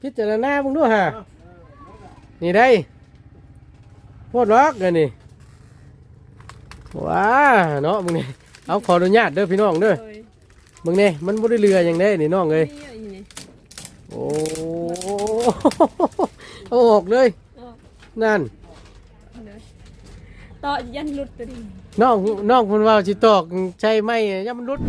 พิจารณาเบิ่งดูฮะนี่ได้โพดล็อกกันนี่ว้าเนาะมึงนี่เอาขออนุญาตเด้อพี่น้องเด้อโดยมึงนี่มันบ่ได้เรืออย่างได้นี่น้องเอ้ยนี่อยู่นี่โอ้เอาออกเลยออกนั่นเลยต่อยันหลุดตัวนี้น้องน้องเพิ่นว่าสิตอกใช่ไหมยังมันรุด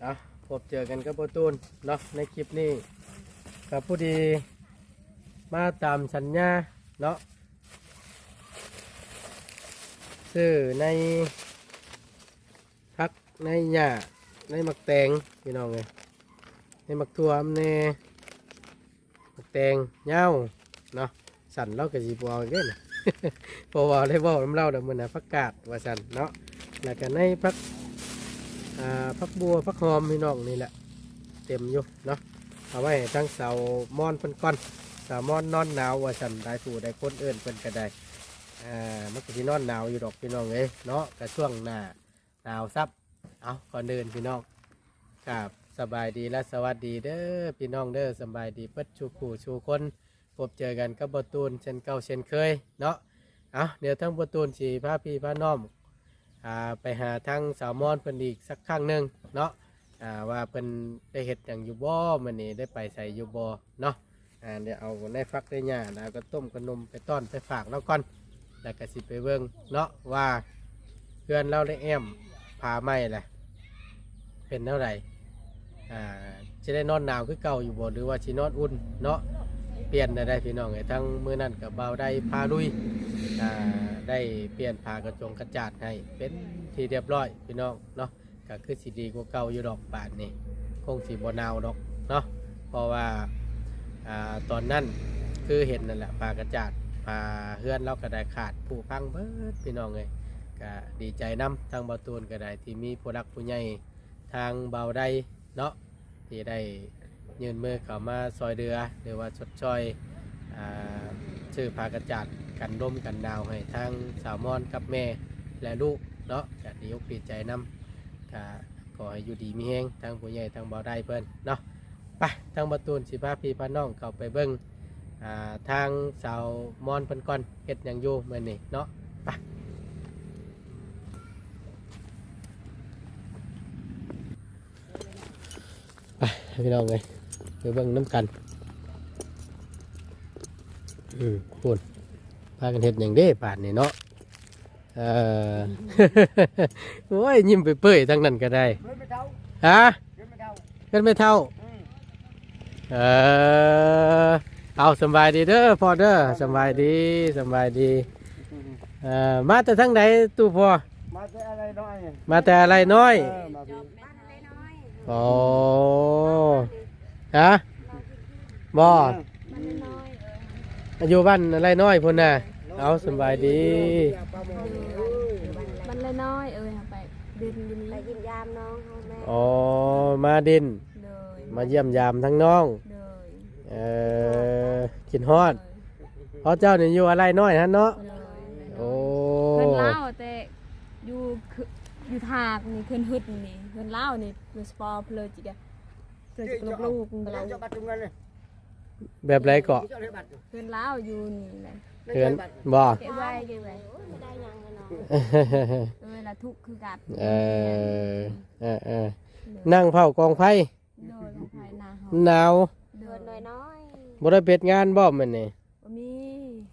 เอาพบเจอกันกับปรตูนเนาะในคลิปนี้กับผู้ดีมาตามสัญญาเนาะซื้อในพักในหญ้าในมักแตงพี่น้องเลยในมักทั่วมในมักแตงเหย้าเนาะสั่นเราก็สีบวเด้นะเพราะว่าได้บอกน้ำเล่าเดี๋ยวมันนะพักกาดว่าสั่นเนาะแล้วก็ในพัก พักบัวพักหอมพี่น้องนี่แหละ เต็มอยู่เนาะเอาไว้ทั้งเสามอนเพิ่นก้อนเสามอนนอนหนาวว่าสันได้ผู้ได้คนเอื่นเพิ่นก็ไดอ่ามันก็สินอนหนาวอยู่ดอกพี่น้องเอ้ยเนาะก็ช่วงหน้าหนาวซับเอาก่อนเดินพี่น้องครับสบายดีและสวัสดีเด้อพี่น้องเด้อสบายดีเปิดชูขู่ชูคนพบเจอกันกับบตูนเช่นเก่าเช่นเคยเนาะเอาเดี๋ยวทั้งบตูนสีพาพี่พาน้องอ่า ไปหาทั้งสาวมอนเพิ่นอีกสักครั้งหนึ่งเนาะว่าเพิ่นได้เห็ดอย่างอยู่บ่มื้อนี้ได้ไปใส่อยู่บ่เนาะเดี๋ยวเอาในฟักได้หญ้าแล้วก็ต้มขนมไปต้อนไปฝากแล้วก่อนแล้วก็สิไปเบิ่งเนาะว่าเพื่อนเราได้แอมพาไหมแหละเป็นเท่าไหร่จะได้นอนหนาวคือเก่าอยู่บ่หรือว่าสินอนอุ่นเนาะเปลี่ยนได้ได้พี่น้องไอ้ทั้งมือนั้นกับเบาได้พาลุยอ่า ได้เปลี่ยนผ้ากระจงกระจาดให้เป็นที่เรียบร้อยพี่น้องเนาะก็คือสีดีกว่าเก่าอยู่ดอกบาทนี่คงสีบนาวดอกเนาะเพราะว่าอ่าตอนนั้นคือเห็นนั่นแหละปลากระจาดปลาเฮือนเราก็ได้ขาดผู้พังเบิดพี่น้องเลยก็ดีใจน้ำทางบาตูนก็ได้ที่มีผู้รักผู้ใหญ่ทางเบาได้เนาะที่ได้ยืนมือเข้ามาซอยเดือหรือว่าชดชอยอาชื่อพากระจาด กันร่มกันดาวให้ทางสาวมอนกับแม่และลูกเนาะก็ดีอกดีใจน้ำก็ขอให้อยู่ดีมีแห้งทางผู้ใหญ่ทางเบาได้เพิ่นเนาะไปทางประตูนสิพาพี่พาน้องเข้าไปเบิ้งอ่าทางสาวมอนเพิ่นก่อนเฮ็ดหยังอยู่มื้อนี้เนาะไปไปพี่น้องเลยไปเบิ้งน้ำกันอืมพูน พากันเฮ็ดหยังเด้ป่านนี้เนาะเออโอ้ยยิ้มไปเปื่อยๆทั้งนั้นก็ได้เงินไม่เท่าฮะเงินไม่เท่ากันไม่เท่าอืมเออเอาสำบายดีเด้อพ่อเด้อสำบายดีสำบายดีเอ่อมาแต่ทั้งไหนตู้พ่อมาแต่อะไรน้อยมาแต่อะไรน้อยเออมาพี่อ๋อฮะบ่ อยู่บ้านอะไรน้อยพุ่นน่ะเอาสำบายดีปลาหมอเอ้ยมันเลยน้อยเอ้ยไปเดินอยู่นี่ไปยินยามน้องเขาแม่อ๋อมาดิน เลยมาเยี่ยมยามทั้งน้องเลยเออกินฮอดเพราะเจ้านี่อยู่อะไรน้อยฮะเนาะเลยโอ้เพิ่นเล่าแต่อยู่คืออยู่ทากนี่เพิ่นฮึดนี่เพิ่นเล่านี่เพิ่นสปอร์เพลอจิกะเพิ่นจะกลบลูกเราเราจะบัตรตรงนั้นเลย แบบไรเกาะจะได้บัตรเพิ่นเล่าอยู่นี่แหละเพื่อนบ่ เก็บไว้เก็บไว้ไม่ได้ยังเลยน้องเออละทุกข์คือกัดเออเออเออนั่งเผากองไฟโดยของภายนาเฮาหนาวเดือนน้อยน้อยบ่ได้เป็ดงานบ่แมันนี่บ่มี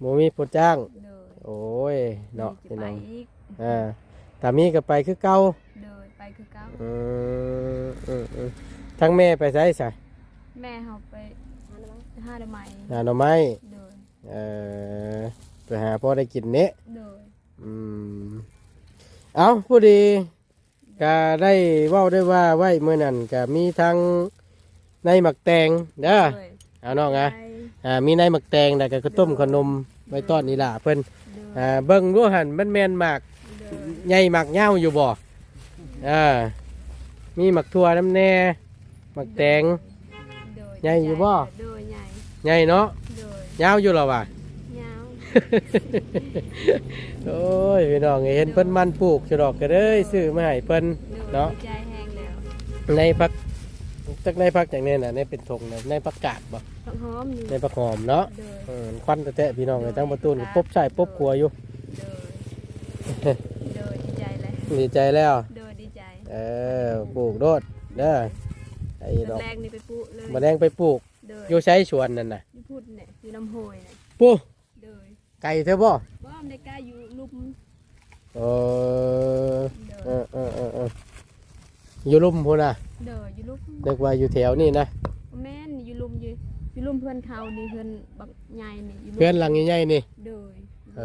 บ่มีผู้จ้างโดยโอ้ยเนาะจะพี่ไปน้องอีกอ่าถ้ามีก็ไปคือเก่าโดยไปคือเก่าอืมอืมอืมทั้งแม่ไปไสซะแม่เฮาไปๆอันนั้นมั้ง หาได้ไหมหาหน่อไม้โดยเออไปหาพ่อได้กินเนะโดยอืมเอาผู้ดีก็ได้เว้าได้ว่าไว้เมื่อนั้นก็มีทั้งในหมักแตงเด้อโดยเอาน้องอะไปอ่ามีในหมักแตงแล้วก็ข้าวต้มขนมไว้ต้อนนี่ล่ะเพิ่นโดยอ่าเบิ่งดูหันมันแม่นหมากโดยใหญ่หมากยาวอยู่บ่อ่ามีหมักทั่วน้ำแน่หมักแตง โดยใหญ่อยู่บ่ โดย ใหญ่ใหญ่เนาะโดยยาวอยู่หรอวะ ยาวโอ้ยพี่น้องเห็นเพิ่นมันปลูกจะดอกก็เลยซื้อมาให้เพิ่นโดยเนาะใจแห้งแล้วในพักจักในพักอย่างนี้น่ะในเป็นทงน่ะในพักกาดบ่ผักหอมนี่ในพักหอมเนาะโดยเออควันแท้ๆพี่น้องเลยทั้งประตูนก็ปุ๊บใช่ปุ๊บครัวอยู่ โดยโดยดีใจเลยดีใจแล้ว โดยดีใจเออปลูกโดดเด้อไอ้ดอกแรกนี่ไปปลูกเลยแมลงไปปลูก โดยอยู่ใช้สวนนั่นน่ะอยู่พูดเนี่ยอยู่น้ำโหยเนี่ยปูโดยไก่เธอบ่ว่ามันได้กล้าอยู่ลุมเออโดเอยอเออเออเอออยู่ลุ่มพูนน่ะโดยอยู่ลุมเรียกว่าอยู่แถวนี่นะแม่นอยู่ลุมอยู่อยู่ลุมเพื่อนเขานี่เพื่อนบักใหญ่นี่อยู่ลุมเพื่อนหลังใหญ่ๆนี่โดยเอ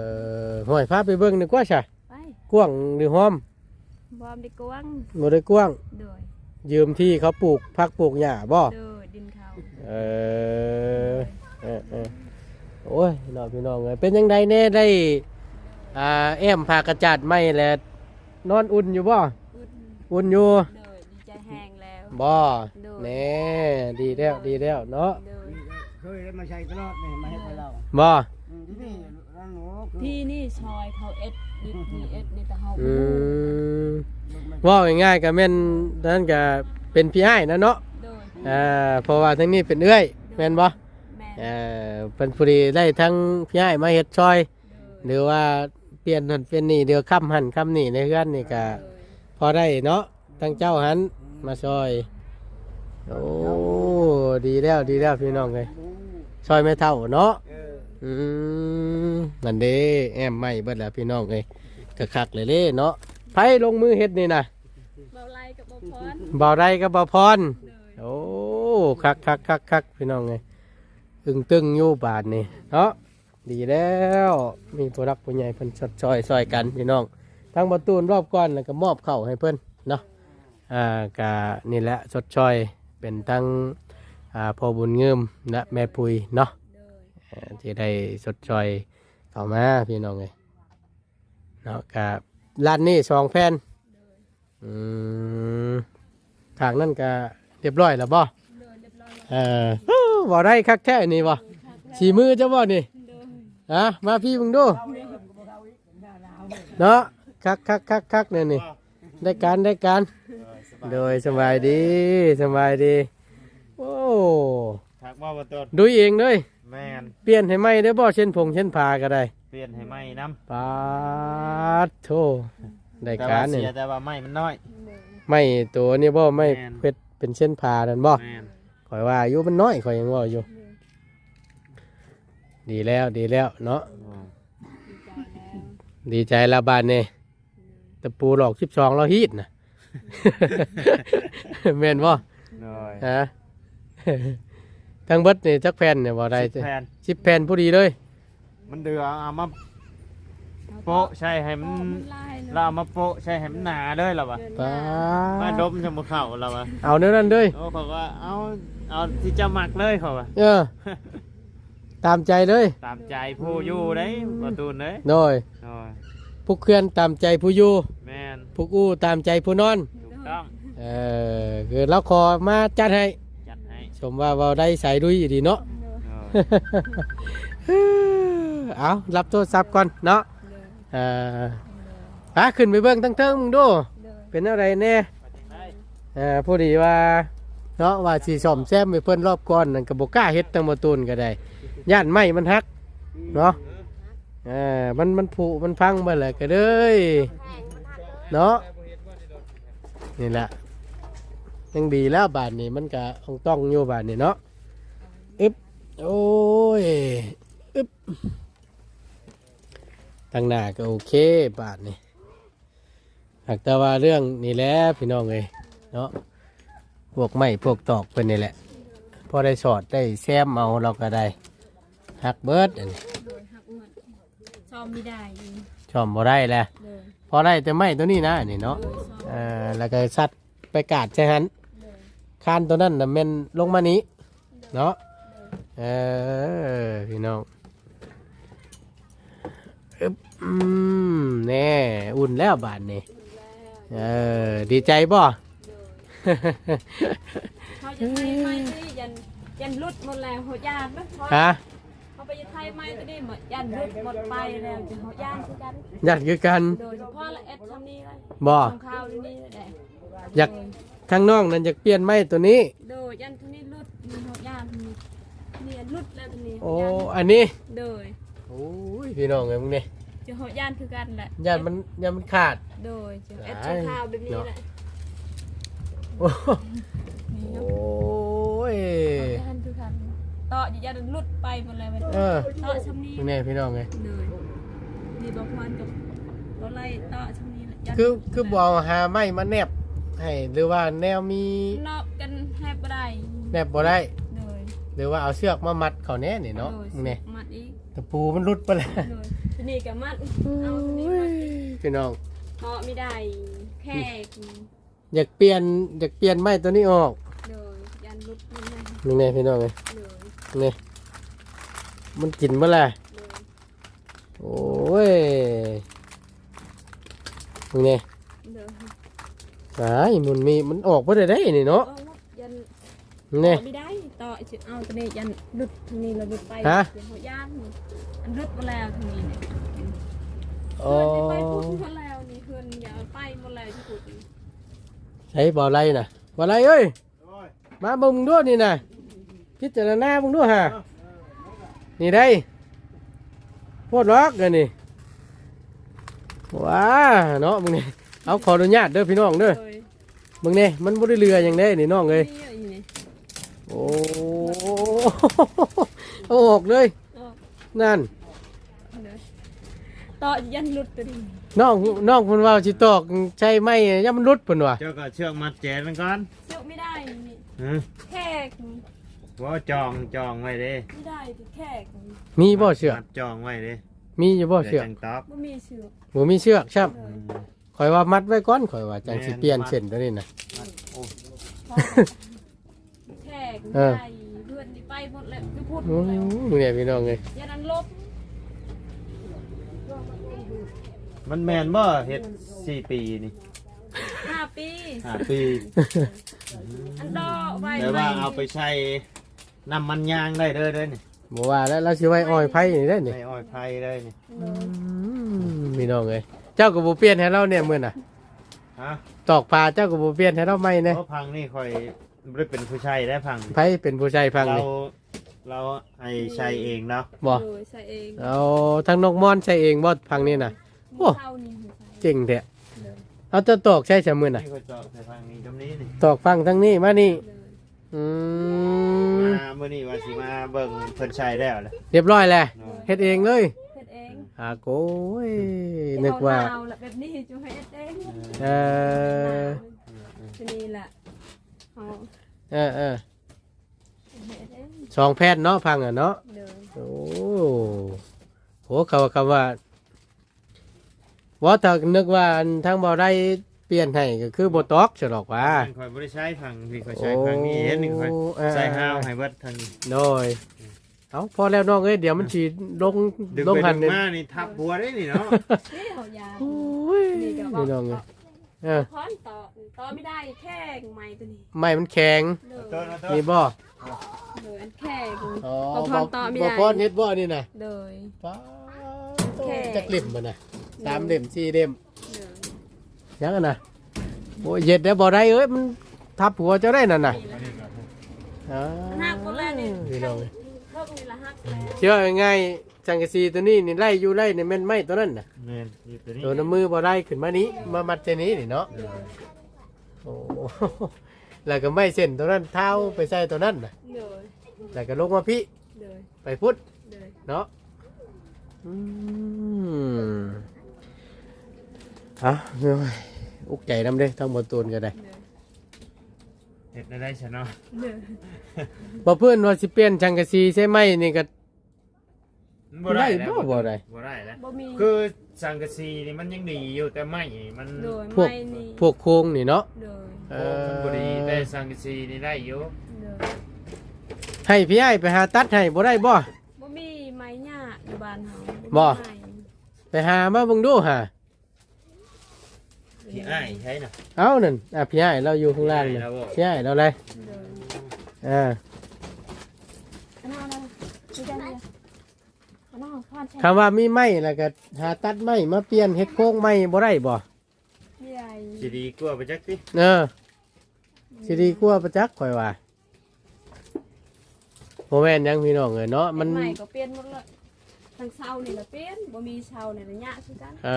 อห้อยพาไปเบิ่งดีกว่าใช่ไปกว้างหรือห้อมบอมได้กว้างบ่ได้กว้างโดยยืมที่เขาปลูกพักปลูกหญ้าบ่โดยดิน เขาเออเออเออโอ้ยน้องพี่น้องเอ้ยเป็นยังไงแน่ได้อ่าแอมพากระจาดไหมแล้วนอนอุ่นอยู่บ่อุดอุ่นอยู่โดยดีใจแห้งแล้ว บ่โดยแน่ดีแล้วดีแล้วเนาะโดยเคยได้มาใช้ตลอดนี่มาให้ไปเราบ่อืมที่นี่ร้านหนูคือที่นี่ซอยเขาเอ็ดดีดีเอ็ดนี่แต่เฮาอืมว่าง่ายๆก็แม่นนั่นก็เป็นพี่อ้ายนะเนาะโดย อ่าเพราะว่าทั้งนี้เป็นเอื้อยแม่นบ่แม่เอ่อเป็นพอดีได้ทั้งพี่อ้ายมาเฮ็ดช่อยโดยหรือว่าเปลี่ยนนั่นเป็นนี่เดี๋ยวค้ำหันค้ำนี่ในเฮือนนี่ก็โดยพอได้เนาะทั้งเจ้าหันมาช่อย โอ้ดีแล้วดีแล้วพี่น้องเลยช่อยไม่เท่าเนาะ เอออืมนั่นเด้แอมไม่เบิดแล้วพี่น้องเลยกะคักเลยเด้เนาะไผลงมือเฮ็ดนี่นะเบาไล่กับเบาพรเบาได้ก็เบาพรโดยโอ้ คักคักคักคักพี่น้องเลยตึงตึงอยู่บาทนี่เนาะดีแล้วมีผู้รักผู้ใหญ่เพิ่นชดชอยซอยกันพี่น้องทั้งประตูนรอบก้อนแล้วก็มอบเข้าให้เพิ่นเนาะอ่ากะนี่แหละชดชอยเป็นทั้งอ่าพ่อบุญเงิมและแม่ปุยเนาะเอ่อที่ได้ชดชอยเข้ามาพี่น้องเลยเนาะกะร้านนี้สองแผ่นอืมทางนั่นก็เรียบร้อยแล้วบ่ เรียบร้อยแล้วเออโอ้บ่ได้คักแท้นี่บ่สีมือเจ้าบ่นี่โดยฮะมาพี่มึงดูเนาะคักคักคักคักเนี่ยนี่ได้การได้การโดยสบายดีสบายดี โอ้ถักว่าบ่ต้นดูเองเลยแม่นเปลี่ยนให้ไหมได้อบ่เช่นผงเช่นพาก็ได้ เปลี่ยนให้ไหมน้ปาดโทได้ำแต่กาว่ารเนี่ยเสียแต่ว่าไหมมันน้อย ไม่ตัวนี่บ่ไม่แม่นเพชรเป็นเช่นพานั่นบ่แม่น ข่อยว่าอายุมันน้อยข่อยยังว่าอยู่ ดีแล้วดีแล้วเนาะอืมดีใจแล้วดีใจละบานเนี่ยตะปูหลอกสิบสองเราฮีดนะแม่นบ่น้อยฮะทั้งเบิดนี่จักแผ่นเนี่ยบ่ได้สิบแผ่นสิบแผ่นพอดีเลย มันเดือเอามาโปะใช่ให้มันโอ้มันลายเราเอามาโปะใช่ให้มันหนาเลยเหรอวะปามาดดมชมเข่าเราวะเอาเนื้อนั่นด้วยโอ้เขาว่าเอา เอาที่จะหมักเลยเขาว่า เออ ตามใจเลยตามใจผู้อยู่เด้ประตูนเด้โน้อยน้อยผู้เคลื่อนตามใจผู้อยู่แม่นผู้กู้ตามใจผู้นอน ถูกต้องเออคือเราขอมาจัดให้ จัดให้ชมว่าเราได้ใส่ดุยดีเนาะน้อยเอารับโทรศัพท์ก่อนเนาะโดยเอ่าปาขึ้นไปเบิ่งทั้งเทิงมึงดู โดยเป็นอะไรแน่ได้เอ่าพอดีว่า เนาะว่าสีสอมแซมไปเพิ่นรอบก่อนนั่นก็บ่กล้าเฮ็ดตั้งบ่ตูนก็ได้ย่านไม้มันหักเนาะเอ่ามันมันผุมันพังเบิดแหละก็เลยเลยเนาะนี่แหละยังดีแล้วบาทนี้มันก็ต้องต้องอยู่บาทนี้เนาะอึบโอ้ยอึบทางหน้าก็โอเคบาทนี้หากแต่ว่าเรื่องนี่แหละพี่น้องเลยเนาะ พวกไม้พวกตอกเป็นนี่แหละ พอได้สอดได้แซมเอาเราก็ได้หักเบิดอันนี้โดยหักอ้วนชอบไม่ได้อีกชอมบ่ได้แหละโดยพอได้แต่ไม้ตัวนี้นะอันนี่เนาะโดยชอบเอ่อแล้วก็สัตว์ไปกาดใช่หันโดยคานตัวนั้นน่ะแม่นลงมานี้เนาะเออพี่น้องอึ๊บอืมแน่อุ่นแล้วบาทนี่แล้วเออดีใจบ่ เขาจะไทยไหมตัวนี้ยันยันรุดหมดแล้วหัวยานนะเขาฮะเขาไปจะไทยไหมตัวนี้หมดยันรุดหมดไปแล้วจะหัวยานคือกันอยากคือกันโดยเฉพาะละเอ็ดทำนี้เลยบ่ทำข้าวนี่นี่แหละอยากข้างนอกนั่นอยากเปลี่ยนไม้ตัวนี้ โดยยันตัวนี้รุดมีหัวยานตัวนี้เนี่ยรุดแล้วตัวนี้โอ้หัวยานอันนี้โดยโอ้ยพี่น้องไงมึงเนี่ยจะหัวยานคือกันแหละยานมันยานมันขาดโดยจะเอ็ดได้ทำข้าวแบบนี้แหละ โอ้นี่โหเนาะยันคือกันต่อยันรุดไปหมดเลยมันเออ ต่อชำนี้มึงเนี่ยพี่น้องไงเลยนี่บอกมันกับเราไล่ต่อชำนี้แหละยันคือคือบ่เอาหาไม้มาแนบให้หรือว่าแนวมีนอกกันแทบบ่ได้แนบบ่ได้ เลยหรือว่าเอาเชือกมามัดเขาแน่นี่เนาะโดยมึงเนี่ยมัดอีกตะปูมันรุดไปแล้วเลยทีนี่กับมัดเอาทีนี้มัดอีกพี่น้อง เพราะไม่ได้แค่ อยากเปลี่ยนอยากเปลี่ยนไม้ตัวนี้ออกเลยยันรุดมันเลยมึงเนี่ยพี่น้องไงเลยนี่มันกินเมื่อไรเลยโอ้ยมึงเนี่ยเลยสายมันมีมันออกมาได้ได้นี่เนาะเอายันมึงเนี่ยไม่ได้ต่อจะเอาตัวนี้ยันรุดทีนี้เรารุดไปฮะ เดี๋ยวเขาย่านอันรุดมาแล้วทีนี้เนี่ยโอ้เพื่อนที่ไปพูดหมดแล้วนี่เพื่อนอย่าเอาไปหมดแล้วที่พูดนี่ ใช้บ่อไรน่ะบ่อไรเอ้ยมาเบึงด้วยนี่น่ะพิจารณาเบึงด้วยฮะนี่ได้โพดล็อกกันนี่ว้าเนาะมึงเนี่ยเอาขออนุญาตเด้อพี่น้องเด้อเลยมึงเนี่ยมันบ่ได้เรืออย่างได้นี่น้องเลยนี่อยู่นี่โอ้เอาออกเลยออกนั่นเลย ต่อยันหลุดตัวนี้น้องน้องเพิ่นว่าสิตอกใช่ไหมย่ามันรุดเพิ่นว่าเจ้าก็เชือกมัดแจนมันก่อนเชือกไม่ได้นี่ฮะแค่นี้ว่าจองจองไว้เด้ไม่ได้ที่แค่นี้มีบ่เชือกมัดจองไว้เด้มีอยู่บ่เชือกดี๋ยวจังตอบไม่มีเชือกบ่มีเชือกครับเลอืยมข่อยว่ามัดไว้ก่อนข่อยว่าจังสิแม่นเปลี่ยนมัดเส้นตัวนี้น่ะ โอ้พอแค่นี้เออ ได้เพื่อนที่ไปหมดแล้วคือพูดหมโอ้ดแล้วเนี่ยพี่น้องเอ้ยยันอันลบ มันแมนบ่เฮ็ดสี่ปีนี่ห้าปีห้าปี อันดอไว้แต่ว่าเอาไปใช้น้ำมันยางได้เด้อเด้อนี่บ่ว่าแล้วเราสิไว้อ้อยไผนี่ได้นี่ในอ้อยไผ่ได้นี่อืมพี่น้องเอ้ยเจ้าก็บ่เปลี่ยนให้เราเนี่ยมื้อน่ะ ฮะตอกปลาเจ้าก็บ่เปลี่ยนให้เราใหม่แน่เพราะพังนี่ค่อยบ่ได้เป็นผู้ชายได้พังไผเป็นผู้ชายฟังเรานี่เราให้ใช้เองเนาะบ่โดยใส่เองเอาทั้งนกม่อนใช้เองบ่ฟังนี่น่ะ โอ้เข้านี่หัวใจเจ๋งแท้เลยเอาจะตอกใช้ซะมื้อน่ะ นี่ก็เจาะใส่พังนี้ตรงนี้นี่ตอกฟังทั้งนี้มานี่เลยอืมมาเมื่อนี้ว่าสิมาเบิ่งเพิ่นใช้แล้วแหละเรียบร้อยแล้วเนาะเฮ็ดเองเลยเฮ็ดเองอาโกยนึกว่า เอหนแหละแบบนี้จะให้เฮ็ดเองเออ ทีนี้แหละเอาเออเออเฮ็ดเองสองแพทย์เนาะพังอะเนาะ เลยโอ้โหเขาว่าคำว่า ว่าถ้านึกว่าอันทางบ่ได้เปลี่ยนให้ก็คือบ่ตอกฉลอกว่าข่อยบ่ได้ใช้พังพี่ข่อยใช้พังนี้เห็นนี่ข่อยโอ้ใส่ห้าวให้เบิดทางโดยเอาพอแล้วน้องเอ้ยเดี๋ยวมันสิลงดึงลงไปหันดึเนี่ยงมานี่ทับบัวได้นี่เนาะนี่เขายาโอ้ยนี่ก็บอนี่กน้องเอ้ยเออค้อนต่อต่อไม่ได้แค่ไม้ตัวนี้ไม้มันแข็งเลยต้นต้นนี่บ่เลยอันแค่อ๋อพอพรต่อไม่ได้บ่พรเฮ็ดบ่นี่น่ะเลยป้าแค่จักเล่มบ่น่ะ สามเล่มสี่เล่มเลยยังอะน่ะโอ้ยเฮ็ดได้บ่ได้เอ้ยมันทับหัวเจ้าได้นั่นน่ะนี่แหละอ่าหักหมดแล้วนี่พี่น้องเพิ่มนี่ละหักแล้วเชื่อง่ายๆจังกะซีตัวนี้นี่ไล่อยู่ไล่ในแม่นไม้ตัวนั้นน่ะแม่นอยู่ตัวนี้ตัวน้ำมือบ่ได้ขึ้นมานี้มามัดใจนี้นี่เนาะโอ้แล้วก็ไม่เส้นตัวนั้นเท้าไปใส่ตัวนั้นน่ะเลยแล้วก็ลงมาพี่เลยไปพุทธเลยเนาะอืม อะเอ้ยอุกใจนำเด้ทั้งบนตูนก็ได้เลยเฮ็ดได้ได้ซะเนาะเลยบ่เพื่อนว่าสิเปลี่ยนจังกะซีใช่ไหมนี่ก็บ่ได้ได้แล้วบ่บ่ได้บ่ได้แล้วบ่มีคือสังกะสีนี่มันยังดีอยู่แต่ไม้มันเลยพวกไม้นี่พวกโครงนี่เนาะเลยเอโอ้มันบ่ดีอแต่สังกะสีนี่ได้อยู่เลยให้พี่ไอ้ไปหาตัดให้บ่ได้บ่บ่มีไม้หญ้าอยู่บ้านเฮาบ่มีไม้ไปหามาเบิ่งดูหา พี่อ้ายใช่น่ะ เอ้านั่นอะพี่ใหญ่เราอยู่ข้างล่างนี่เราบอกพี่ใหญ่เราเลยเลยอ่าอันนั้นอะไรดูกันเลยอันนั้นของพ่อใช่คำว่ามีไม้แล้วก็หาตัดไม้มาเปลี่ยนเฮ็ดโค้งไม้บ่ได้บ่ใหญ่สิดีกว่าไปจักสิเออสิดีกว่าประจักษ์ข่อยว่าบ่แม่นหยังพี่น้องเอ้ยเนาะมัมันน ใหม่ก็เปลี่ยนหมดเลยทางเสานี่ละเปลี่ยนบ่มีเสานี่ละยะคือกันเอ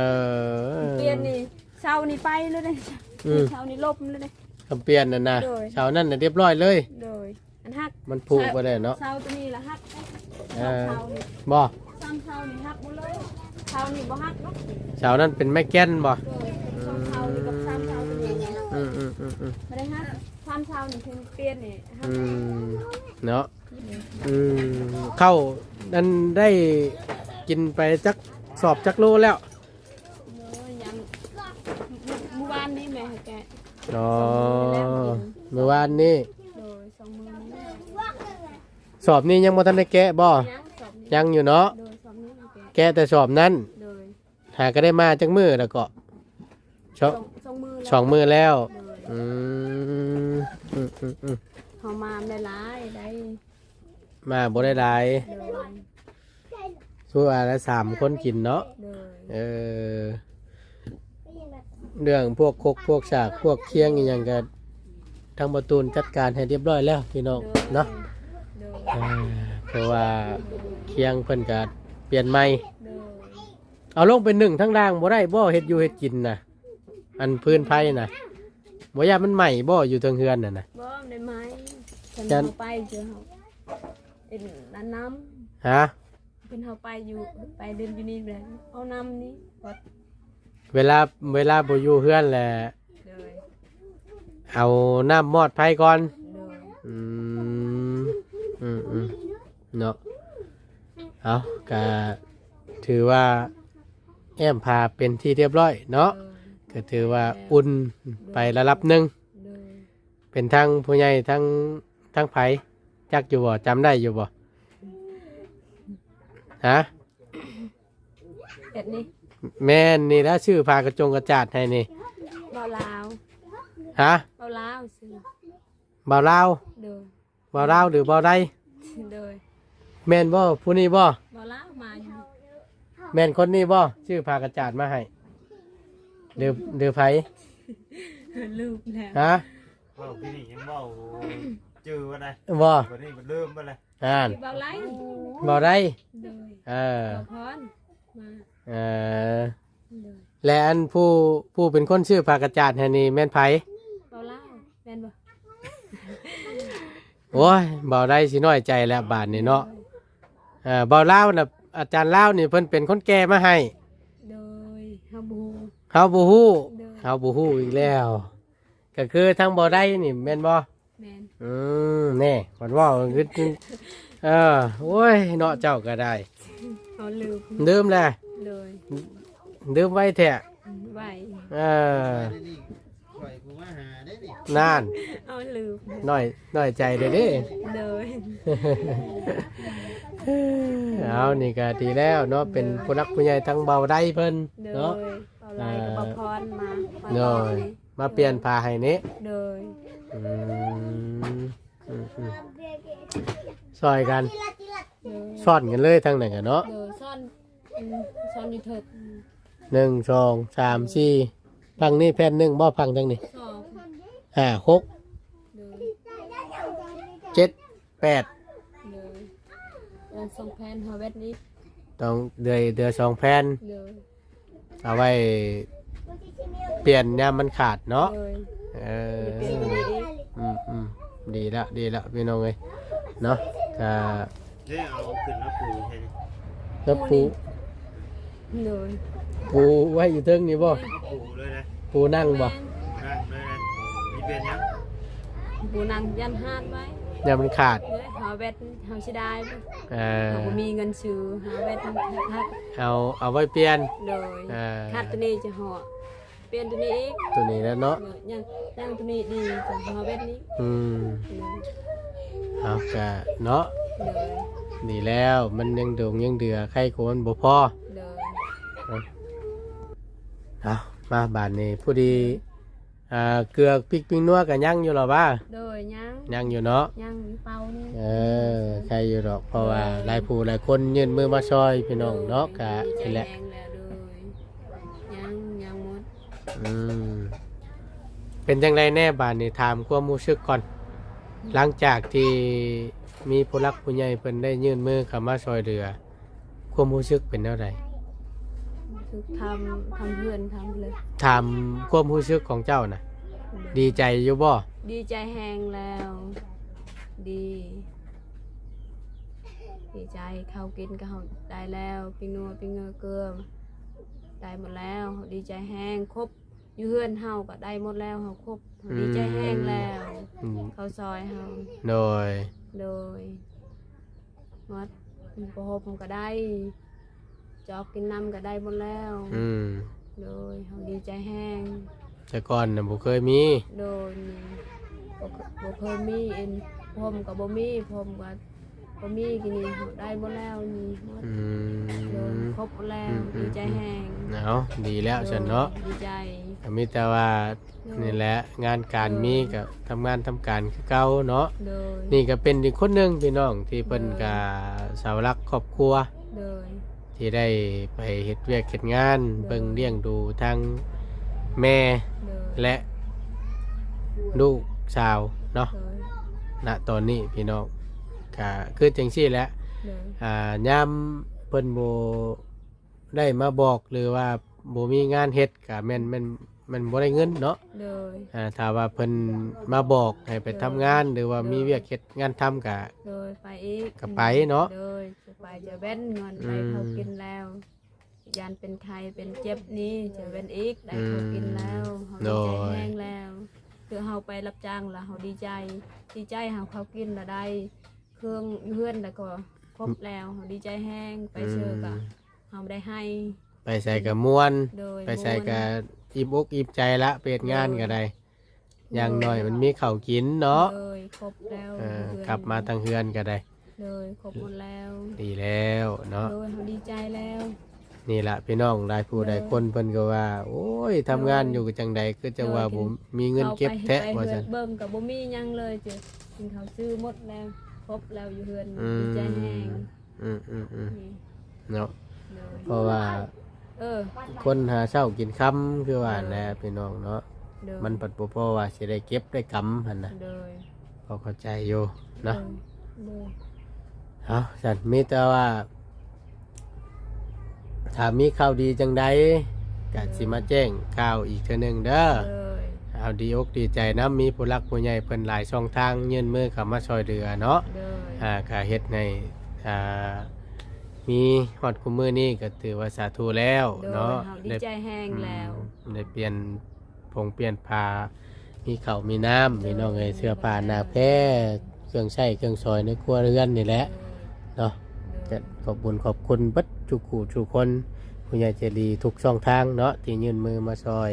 อเปลี่ยนนี่ เสานี่ไปเลยเด้อืมเสานี่ลบเลยเด้คำเปลี่ยนนั่นน่ะโดยเสานั่นน่ะเรียบร้อยเลยเลยอันฮักมันผูกบ่ได้เนาะเสาตัวนี้ละฮักเออเสานี่บ่ซ้ำเสานี่ฮักหมดเลยเสานี่บ่ฮักเนาะเสานั้นเป็นไม้แก่นบ่เลยสองเสานี่กับซ้ำเสาตัวนี้อืมอืมอืมอืมไม่ได้ฮักซ้ำเสานี่คือเปลี่ยนนี่ฮักอืมเนาะอืมเข้านั้นได้กินไปจักสอบจักโลแล้ว เลยยังเมื่อวานนี้แม่ให้แก อ๋อเมื่อวานนี้เลยสองมือนี้สอบนี้ยังบ่ทันได้แกะบ่ยังสอบนี้ยังอยู่เนาะ โดยสอบนี้ให้แกแกะแต่สอบนั้น โดยหาก็ได้มาจักมือแล้วก็สองสองมือสองมือแล้ว โดยอืมอืมอืมอืมเขามาได้หลายได้มาบ่ได้หลายโดยสู้ว่าละสามคนกินเนาะ โดยเออ เรื่องพวกคกพวกฉากพวกเคียงอหย่างก็ทางประตูนจัดการให้เรียบร้อยแล้วพี่น้องเนาะโดยอ่าเพราะว่าเคียงเพิ่นก็เปลี่ยนใหม่โดยเอาลงเป็นหนึ่งทั้งล่างบ่ได้บ่เฮ็ดอยู่เฮ็ดกินน่ะอันพื้นไผ่น่ะบ่ยามันใหม่บ่อยู่เทิงเฮือนน่ะนะ บ่ได้ไหมฉันจันเอาไปเจอเขาเอ็นด้านน้ฮะำเป็นเขาไปอยู่ไปเดินอยู่นี่เลยเอาน้ำนี่กด เวลาเวลาบ่อยู่เฮือนแหละเลยเอาน้ำมอดไผ่ก่อนเลยอืมอืมอืมเนาะเอาก็ถือว่าแอมพาเป็นที่เรียบร้อยเนาะเลยก็ถือว่าอุ่นไประดับหนึ่งเลยเป็นทั้งผู้ใหญ่ทั้งทั้งไผจักอยู่บ่จำได้อยู่บ่ฮะเอ็ดนี่ แม่นนี่แล้วชื่อพากระจงกระจาดให้นี่เบาลาวฮะเบาลาวซื้อบ่าวลาวเลยบ่าวลาวหรือบ่าวใดเลยแม่นบ่ผู้นี้บ่เบาลาวมาอยู่แม่นคนนี้บ่ชื่อพากระจาดมาให้หรือหรือไผลืมแล้วฮะเว้าพี่นี่ยังเว้าจื้อว่าได้บ่วันนี้มันเริ่มมาเลยอ่านเบาไล่บ่ได้เลยเออ เบาพรมา เออเลยและอันผู้ผู้เป็นคนชื่อพากระจาดให้นี่แม่นไผเบาลาวแม่นบ่โอ้ยบ่ได้สิน้อยใจแล้วบาดนี้เนาะเออบ่าวลาวน่ะอาจารย์ลาวนี่เพิ่นเป็นคนแก่มาให้โดยฮาบูเฮาบ่ฮู้โดยเฮาบ่ฮู้อีกแล้ว ก็คือทั้งบ่ได้นี่แม่นบ่ แม่นอืมแน่มันเว่าคือเออโอ้ยเนาะเจ้าก็ได้เอาลืม ลืมแหละ เลยลืมไว้แท้ไหวเออนี่ปล่อยกูมาหาได้นี่นานเอาลืมน้อยน้อยใจเด้อเด้เลยเอานี่ก็ดีแล้วเนาะเป็นผู้รักผู้ใหญ่ทั้งเบาได้เพิ่นเลยเนาะเอาไล่กับเบาพรมาเนาะมาเปลี่ยนผ้าให้นี้เลยอืมอืมอืมซอยกันเลยซ่อนกันเลยทั้งนั้นกันเนาะเลยซ่อน อืมซ่อนอยู่เถิดหนึ่งสองสามสี่พังนี่แผ่นหนึ่งบ่พังทั้งนี้สอบห้าหกเลยเจ็ดแปดเลยเดินส่งแผนหาเวทนี้ต้องเดือยเดือสองแผ่นเลยเอาไว้ เปลี่ยนยามมันขาดเนาะเลยเออเปลี่ยนวันนี้อีกอืมอืมดีละดีละพี่น้องเลยเนาะก็เด้เอาขึ้นแล้วปูใช่ไหม แล้วปู เลยปูไว้อยู่เทิงนี่บ่ปูเลยนะปูนั่งบ่นั่งเลยนะนี่เป็นยังปูนังยันหาดไว้ยามมันขาดเลยหาเวทหาชิได้บ่เออเราบ่มีเงินซื้อหาเวททักเอาเอาไว้เปลี่ยนเลยเออคัดตัวนี้จะห่อเปลี่ยนตัวนี้อีกตัวนี้แล้วเนาะเลยยังยังตัวนี้ดีจะหาเวทนี้อืมเลยเอาก็เนาะเลยดีแล้วมันยังโด่งยังเดือใครโกนบ่พอ เอามาบานนี้ผู้ดีอ่าเกลือพริกปิ้งนัวกันยังอยู่หรอบ้าโดยยังยังอยู่เนาะยังมีเป่านี่เออใครอยู่หรอกเพราะว่าหลายผู้หลายคนยื่นมือมาช่วยพี่น้องเนาะกะนี่แหละยังยังหมดอืมเป็นจังไรแน่บานนี้ถามความรู้สึกก่อน หลังจากที่มีผู้รักผู้ใหญ่เพิ่นได้ยื่นมือเข้ามาช่วยเหลือความรู้สึกเป็นเท่าไหร่ คือทำทำเพื่อนทำเลย ถามความรู้สึกของเจ้าน่ะดีใจอยู่บ่ดีใจแหงแล้ว ดี ดีใจเขากินก็เขาได้แล้วปีนัวปีเงือเกลือได้หมดแล้วดีใจแห้งครบอยู่เฮือนเฮาก็ได้หมดแล้วเฮาครบดีใจแห้งแล้ว อืมเขาซอยเฮาโดยโดยมัดโปหมก็ได้ จอกกินน้ำก็ได้หมดแล้ว อืมโดยเฮาดีใจแห้ง แต่ก่อนน่ะบ่เคยมี โดยมีบ่เคบ่เคยมีเอ็นผมกับบ่มีผมกับบ่มีกินนี่เฮาได้หมดแล้วนี่หมดอืโดยม ครบหมดแล้วอืม ดีใจแห้งเอาดีแล้วฉันเนาะดีใจก็มีแต่ว่านี่แหละงานการมีกับทำงานทำการคือเก่าเนาะ โดยนี่ก็เป็นอีกคนหนึงพี่น้องที่เพิ่นก็เสาหลักครอบครัวโดย ที่ได้ไปเฮ็ดเวียกเฮ็ดงาน เบิ่งเลี้ยงดูทั้งแม่โดยและลูกสาวเนาะโดยณตอนนี้พี่น้องก็คือจังซี่แหละโดยอ่ายามเพิ่นบ่ได้มาบอกหรือว่าบ่มีงานเฮ็ดก็แม่นแม่นแมันบ่ได้เงินเนาะโดย อ่าถ้าว่าเพิ่นมาบอกให้ไปทำงานหรือว่ามีเวียกเฮ็ดงานทำก็ โดยไปอีกก็ไปเนาะโดยจะไปจะเว้นเงินไปอืม เขากินแล้วยันเป็นไข้เป็นเจ็บนี้จะเว้นอีกได้เขากินแล้วเขาดีใจแห้งแล้ว คือเฮาไปรับจ้างแล้วเฮาดีใจดีใจเฮาเขากินแล้วได้ เครื่องเพื่อนแล้วก็ครบแล้วเฮาดีใจแห้งไปเชื่อก็เฮาได้ให้ไปใส่กับม่วน โดยไปใส่ม่วนกับ อิ่มอกอิ่มใจละเปิดงานก็ได้อย่างน้อยมันมีข้าวกินเนาะเลยครบแล้วเออเพื่อนกลับมาทางเฮือนก็ได้เลยครบหมดแล้วดีแล้วเนาะโดยเขาดีใจแล้ว นี่ละพี่น้องได้ผู้ใดคนเพิ่นก็ว่า โอ้ยทำงานอยู่จังใดคือจังว่าผมมีเงินเก็บแท้เอาไปว่าไปซั่นเบิ่งกับบ่มีหยังเลยจ้ะกินข้าวซื้อหมดแล้วครบแล้วอยู่เฮือนอืมดีใจแห้งอืมอืมอืมนี่เนาะเลยเพราะว่า เออ คนหาเช้ากินค่ำคือว่าแหละพี่น้องเนาะเดิมันปัดบ่พอว่าสิได้เก็บได้กำหั่นน่ะเลยพอเข้าใจอยู่เนาะเลยเอาสันมีแต่ว่า ถ้ามีข่าวดีจังใดก็สิมาแจ้งข่าวอีกเทื่อหนึงเด้อเลยเอาดีอกดีใจนะมีผู้รักผู้ใหญ่เพิ่นหลายช่องทางยื่นมือเข้ามาช่วยเหลือเนาะเลยอ่าก็เฮ็ดในอ่า มีฮอดคุมมือนี้ก็ถือว่าสาธุแล้วเลยเนาะเฮาดีใจแห้งแล้ว อืมได้เปลี่ยนผงเปลี่ยนผ้ามีข้าวมีน้ำมีน้องเอ้ยเสื้อผ้าหน้าแพรเครื่องใช้เครื่องซอยในครัวเรือนนี่แหละเนาะ ก็ขอบคุญขอบคุณเบัดทุกขู่ทุกคนผู้ใหญ่ใจดีทุกช่องทางเนาะที่ยื่นมือมาซอย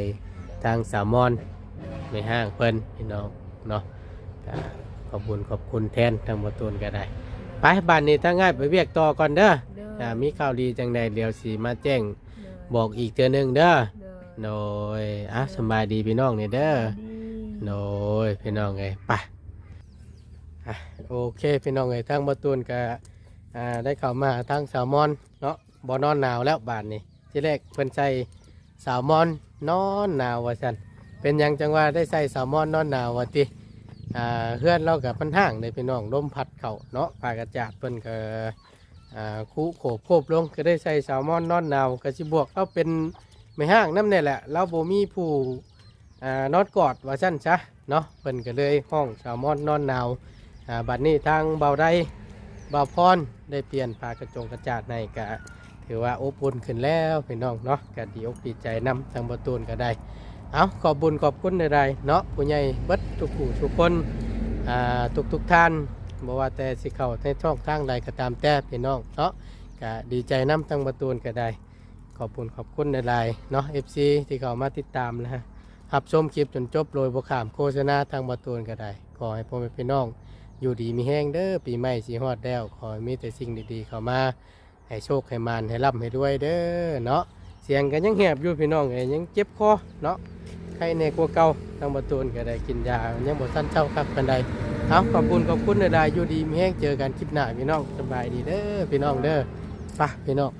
ทางสามอนในห้างเพิ่นพี่น้องเนาะก็ขอบคุญขอบคุณแทนทางบตูนก็ได้ ไปบ้านนี้ถ้าง่ายไปเวียกต่อก่อนเด้อเด้อถ้ามีข่าวดีจังใดเดี๋ยวสีมาแจ้งเด้อบอกอีกเทื่อหนึงเด้อเด้อโดยอะสำบายดีพี่น้องนี่เด้อ ดีโดยพี่น้องไงไปอะโอเคพี่น้องไงทางบตูนก็อ่าได้เข้ามาทางสาวมอนเนาะบอนอนหนาวแล้วบานนี้ที่แรกเพิ่นใส่สาวมอนนอนหนาวว่าสันเป็นหยังจังว่าได้ใส่สาวมอนนอนหนาวว่าติ อ่าเพื่อนเรากับมันห่างเลยพี่น้องลมพัดเข่าเนาะปากระจาดเพิ่นก็อ่าคูโขบโคบลงก็ได้ใส่สาวมอนนอนหนาวก็สิบวกเราเป็นไม่ห่างน้ำเนี่ยแหละเราบ่มีผู้อ่านอนกอดว่าสั้นซะเนาะเพิ่นก็เลยห้องสาวมอนนอนหนาวอ่าบัดนี้ทางเบาได้เบาพรได้เปลี่ยนผ้ากระจงกระจาดในกะถือว่าอบอุ่นขึ้นแล้วพี่น้องเนาะก็ดีอกดีใจนำทางประตูนก็ได้เอาขอบบุญขอบคุณใดๆเนาะผู้ใหญ่เบิด ทุกผู้ทุกคนทุกทุกท่านบ่ว่าแต่สิเข้าในช่องทางใดก็ตามแต่พี่น้องเนาะก็ดีใจน้ำทางประตูนก็ได้ขอบคุณขอบคุณใดๆเนาะ FC ที่เข้ามาติดตามนะฮะรับชมคลิปจนจบโดยบขามโฆษณาทางบาตูนก็ได้ ขอให้พ่อแม่พี่น้องอยู่ดีมีแห้งเด้อปีใหม่สีฮอดแล้วขอให้มีแต่สิ่งดีๆเข้ามาให้โชคให้มานให้ร่ำให้ด้วยเด้อเนาะเสียงก็ยังแหบอยู่พี่น้องเอ้ยยังเจ็บคอเนาะ ใครในกลัวาเก่าทางประตูนก็ได้กินยายังบ่ทันเจ้าครับกันใดเอาขอบคุณขอบคุณนะได้อยู่ดีมีแห้งเจอกันคลิปหน้าพี่น้องสบายดีเด้อพี่น้องเด้อไปพี่น้อง